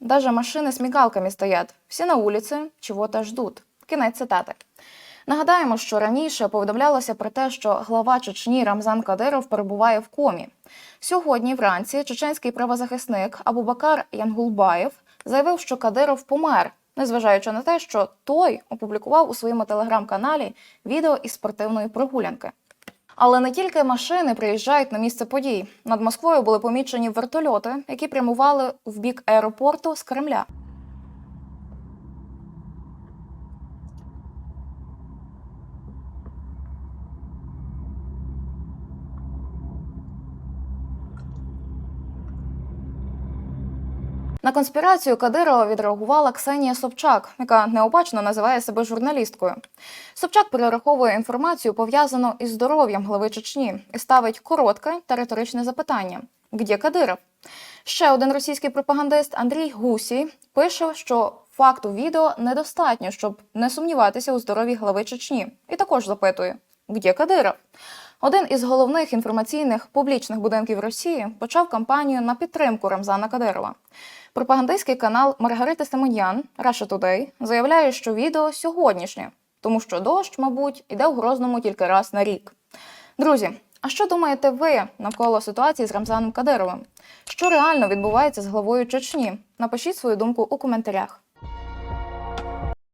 Даже машини з мигалками стоять. Всі на вулиці чого-то ждуть. Кінець цитати. Нагадаємо, що раніше повідомлялося про те, що глава Чечні Рамзан Кадиров перебуває в комі. Сьогодні вранці чеченський правозахисник Абубакар Янгулбаєв заявив, що Кадиров помер, незважаючи на те, що той опублікував у своєму телеграм-каналі відео із спортивної прогулянки. Але не тільки машини приїжджають на місце подій. Над Москвою були помічені вертольоти, які прямували в бік аеропорту з Кремля. На конспірацію Кадирова відреагувала Ксенія Собчак, яка необачно називає себе журналісткою. Собчак перераховує інформацію, пов'язану із здоров'ям глави Чечні, і ставить коротке та риторичне запитання: «Где Кадиров? Ще один російський пропагандист Андрій Гусій пише, що факту відео недостатньо, щоб не сумніватися у здоров'ї глави Чечні, і також запитує: «Где Кадиров? Один із головних інформаційних публічних будинків Росії почав кампанію на підтримку Рамзана Кадирова. Пропагандистський канал Маргарити Семен'ян Russia Today заявляє, що відео сьогоднішнє, тому що дощ, мабуть, іде у Грозному тільки раз на рік. Друзі, а що думаєте ви навколо ситуації з Рамзаном Кадировим? Що реально відбувається з главою Чечні? Напишіть свою думку у коментарях.